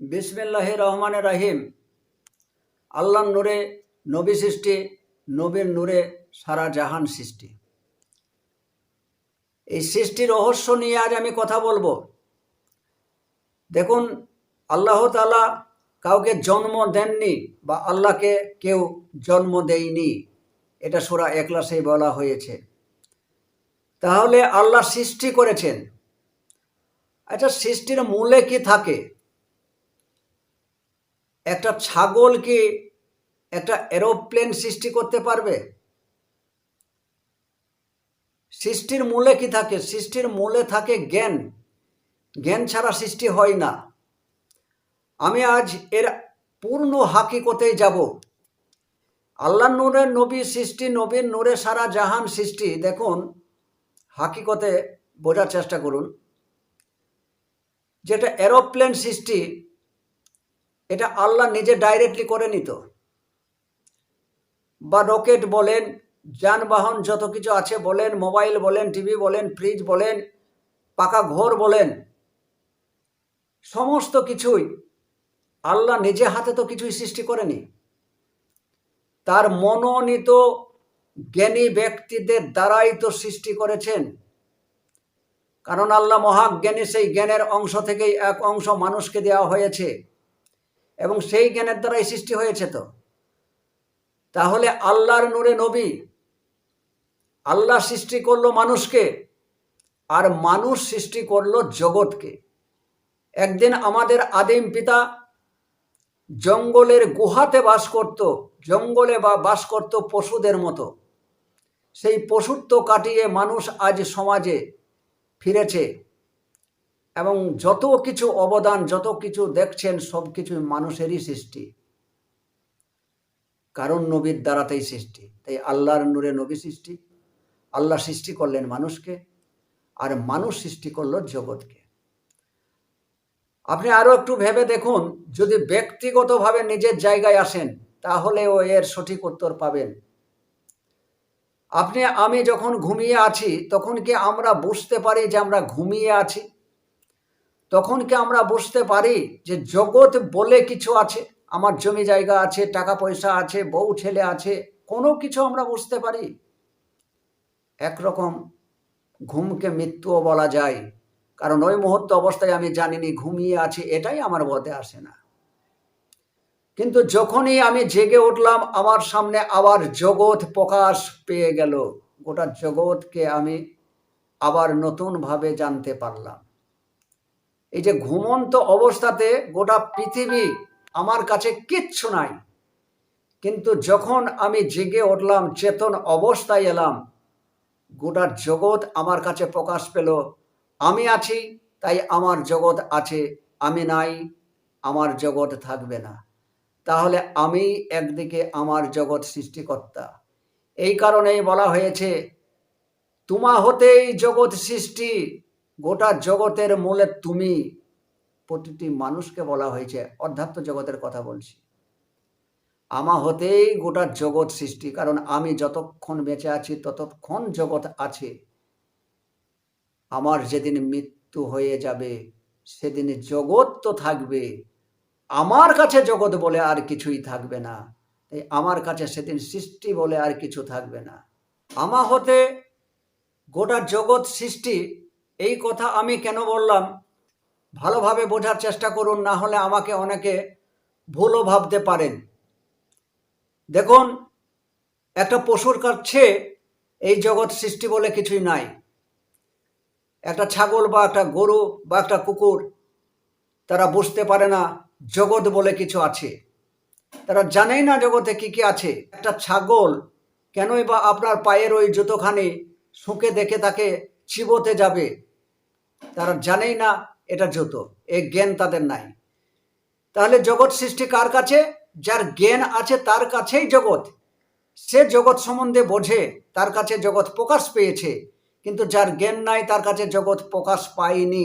বিসমিল্লাহ রহমান রাহিম আল্লাহর নূরে নবী সৃষ্টি, নবীর নূরে সারা জাহান সৃষ্টি। এই সৃষ্টির রহস্য নিয়ে আজ আমি কথা বলব। দেখুন, আল্লাহ তালা কাউকে জন্ম দেননি বা আল্লাহকে কেউ জন্ম দেয়নি। এটা সোরা একলাসেই বলা হয়েছে। তাহলে আল্লাহ সৃষ্টি করেছেন। আচ্ছা সৃষ্টির মূলে কি থাকে? একটা ছাগল কি একটা এরোপ্লেন সৃষ্টি করতে পারবে? সৃষ্টির মূলে কি থাকে? সৃষ্টির মূলে থাকে জ্ঞান। জ্ঞান ছাড়া সৃষ্টি হয় না। আমি আজ এর পূর্ণ হাকিকতেই যাব। আল্লাহ নূরের নবী সৃষ্টি, নবীর নূরে সারা জাহান সৃষ্টি। দেখুন, হাকিকতে বোঝার চেষ্টা করুন। যেটা এরোপ্লেন সৃষ্টি এটা আল্লাহ নিজে ডাইরেক্টলি করে নিত। বা রকেট বলেন, যানবাহন যত কিছু আছে বলেন মোবাইল বলেন টিভি বলেন ফ্রিজ বলেন, পাকা ঘর বলেন, সমস্ত কিছুই আল্লাহ নিজে হাতে তো কিছুই সৃষ্টি করেনি। তার মনোনীত জ্ঞানী ব্যক্তিদের দ্বারাই তো সৃষ্টি করেছেন। কারণ আল্লাহ মহাজ্ঞানী সেই জ্ঞানের অংশ থেকেই এক অংশ মানুষকে দেওয়া হয়েছে। এবং সেই জ্ঞানের দ্বারাই সৃষ্টি হয়েছে তো। তাহলে আল্লাহর নূরে নবী, আল্লাহ সৃষ্টি করল মানুষকে আর মানুষ সৃষ্টি করল জগৎকে। একদিন আমাদের আদিম পিতা জঙ্গলের গুহাতে বাস করত, জঙ্গলে বা বাস করত পশুদের মতো। সেই পশুত্ব কাটিয়ে মানুষ আজ সমাজে ফিরেছে। এবং যত কিছু অবদান, যত কিছু দেখছেন, সব কিছু মানুষেরই সৃষ্টি। কারণ নবীর দ্বারাতেই সৃষ্টি। তাই আল্লাহর নূরে নবী সৃষ্টি। আল্লাহ সৃষ্টি করলেন মানুষকে, আর মানুষ সৃষ্টি করল জগৎকে। আপনি আরও একটু ভেবে দেখুন, যদি ব্যক্তিগতভাবে নিজের জায়গায় আসেন, তাহলেও এর সঠিক উত্তর পাবেন। আপনি, আমি যখন ঘুমিয়ে আছি, তখন কি আমরা বুঝতে পারি যে আমরা ঘুমিয়ে আছি? তখন কি আমরা বুঝতে পারি যে জগৎ বলে কিছু আছে? আমার জমি জায়গা আছে, টাকা পয়সা আছে, বউ, ছেলে আছে, কোনো কিছু আমরা বুঝতে পারি? একরকম ঘুমকে মৃত্যুও বলা যায়। কারণ ওই মুহূর্ত অবস্থায় আমি জানিনি, ঘুমিয়ে আছি, এটাই আমার বোধে আসে না। কিন্তু যখনই আমি জেগে উঠলাম, আমার সামনে আবার জগৎ প্রকাশ পেয়ে গেল। গোটা জগৎকে আমি আবার নতুনভাবে জানতে পারলাম। এই যে ঘুমন্ত অবস্থাতে গোটা পৃথিবী আমার কাছে কিচ্ছু নাই। কিন্তু যখন আমি জেগে উঠলাম, চেতন অবস্থায় এলাম, গোটা জগৎ আমার কাছে প্রকাশ পেল, আমি আছি, তাই আমার জগৎ আছে, আমি নাই, আমার জগৎ থাকবে না। তাহলে আমি একদিকে আমার জগৎ সৃষ্টিকর্তা। এই কারণেই বলা হয়েছে, তোমা হতেই জগৎ সৃষ্টি গোটা জগতের মূলে তুমি প্রতিটি মানুষকে বলা হয়েছে, অধ্যাত্ম জগতের কথা বলছি। আমা হতেই গোটা জগৎ সৃষ্টি, কারণ আমি যতক্ষণ বেঁচে আছি, ততক্ষণ জগৎ আছে। আমার যেদিন মৃত্যু হয়ে যাবে, সেদিন জগৎ তো থাকবে। আমার কাছে জগৎ বলে আর কিছুই থাকবে না। তাই আমার কাছে সেদিন সৃষ্টি বলে আর কিছু থাকবে না। আমা হতে গোটা জগৎ সৃষ্টি এই কথা আমি কেন বললাম? ভালোভাবে বোঝার চেষ্টা করুন, না হলে আমাকে অনেকে ভুলও ভাবতে পারেন। দেখুন, একটা পশুর কাছে এই জগৎ সৃষ্টি বলে কিছুই নাই। একটা ছাগল বা একটা গরু বা একটা কুকুর, তারা বুঝতে পারে না জগৎ বলে কিছু আছে। তারা জানেই না জগতে কি কি আছে। একটা ছাগল কেনই বা আপনার পায়ের ওই জুতোখানি শুঁকে দেখে তাকে চিবোতে যাবে। তারা জানেই না এটা জুতো এই জ্ঞান তাদের নাই। তাহলে জগৎ সৃষ্টি কার কাছে? যার জ্ঞান আছে তার কাছেই জগৎ। সে জগৎ সম্বন্ধে বোঝে, তার কাছে জগৎ প্রকাশ পেয়েছে, কিন্তু যার জ্ঞান নাই তার কাছে জগৎ প্রকাশ পায়নি।